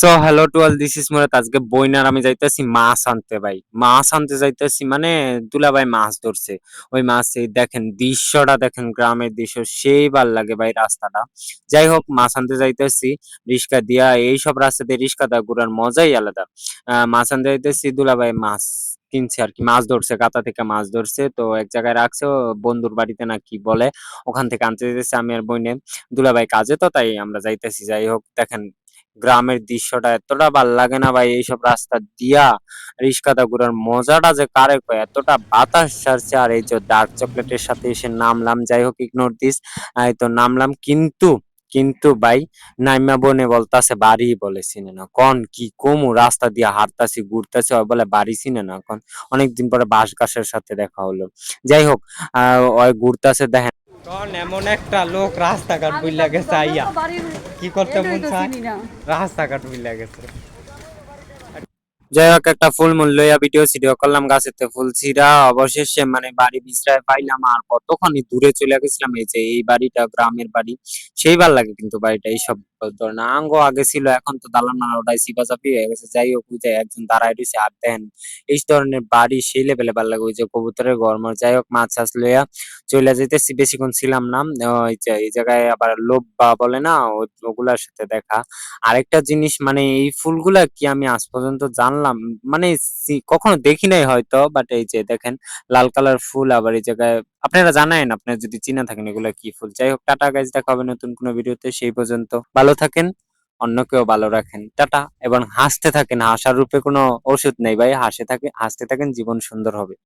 So hello to all this is Murad আজকে বইনার আমি যাইতেছি মাছ আনতে, ভাই। মাছ আনতে যাইতেছি মানে দুলাভাই মাছ ধরছে। ওই মাছ এই দেখেন, দৃশ্যটা দেখেন, গ্রামের দৃশ্য, সেই ভালো লাগে ভাই রাস্তাটা। যাই হোক, মাছ আনতে যাইতেছি রিক্সা দিয়া, এইসব রাস্তাতে রিক্সা দা ঘুরার মজাই আলাদা। মাছ আনতে যাইতেছি, দুলাভাই মাছ কিনছে আর কি, মাছ ধরছে কাতা থেকে মাছ ধরছে। তো এক জায়গায় রাখছে বন্ধুর বাড়িতে না কি বলে, ওখান থেকে আনতে যাইতেছি আমি আর বইনে। দুলাভাই কাজে তো, তাই আমরা যাইতেছি। যাই হোক, দেখেন গ্রামের দৃশ্যটা এতটা ভালো লাগে না ভাই, এইসব রাস্তা দিয়া রিস্কাটা ঘুরার মজাটা যে কারে কয়, এতটা বাতাস ছাড়ছে। আর এই যে ডার্ক চকলেটের সাথে এসে নামলাম, যাই হোক ইগনোর দিস তো নামলাম কিন্তু কিন্তু ভাই নাইমা বনে বলতাছে, বাড়ি বলে চিনে না। কন, কি কমু, রাস্তা দিয়ে হাঁটতাছি, ঘুরতাছি, ওই বলে বাড়ি চিনে না। কন, অনেকদিন পরে বাঁশ গাছের সাথে দেখা হলো। যাই হোক, আহ, ওই ঘুরতাছে, দেখেন কন এমন একটা লোক রাস্তাঘাট বুইলা গেছে আইয়া। কি করতে মন রাস্তাঘাট বুইলা গেছে। যাই হোক একটা ফুল মূল লইয়া ভিডিও সিডিও করলাম, গাছেতে ফুল ছিঁড়া, অবশেষে মানে বাড়ি বিশ্রায় পাইলাম আর কতখানি দূরে চলে গেছিলাম, এই যে এই বাড়িটা, গ্রামের বাড়ি, সেই ভালো লাগে কিন্তু বাড়িটা এইসব ধরেন আঙ্গ আগে ছিল, এখন তো দালান ওটাই সিপাচাপি হয়ে গেছে। যাই হোক ওই একজন দাঁড়ায় রয়েছে, আর দেন এই ধরনের বাড়ি, সেই লেভেলে ভালো লাগে, ওই যে কবুতরের গরম যাই হোক মাছ চাষ লইয়া চলে যেতেছি বেশিক্ষণ ছিলাম না এই জায়গায় আবার লোভ বা বলে না ওগুলার সাথে দেখা। আরেকটা জিনিস মানে এই ফুলগুলা কি আমি আজ পর্যন্ত জানলাম মানে কখনো দেখি নাই হয়তো বাট এই যে দেখেন, লাল কালার ফুল, আবার এই জায়গায় আপনারা জানেন, আপনারা যদি চিনা থাকেন এগুলো কি ফুল। যাই হোক, টাটা গাছ দেখা হবে নতুন কোনো ভিডিওতে, সেই পর্যন্ত ভালো থাকেন অন্য কেউ ভালো রাখেন। টাটা, এবং হাসতে থাকেন, হাসার রূপে কোনো ওষুধ নেই ভাই, হাসে থাকে হাসতে থাকেন, জীবন সুন্দর হবে।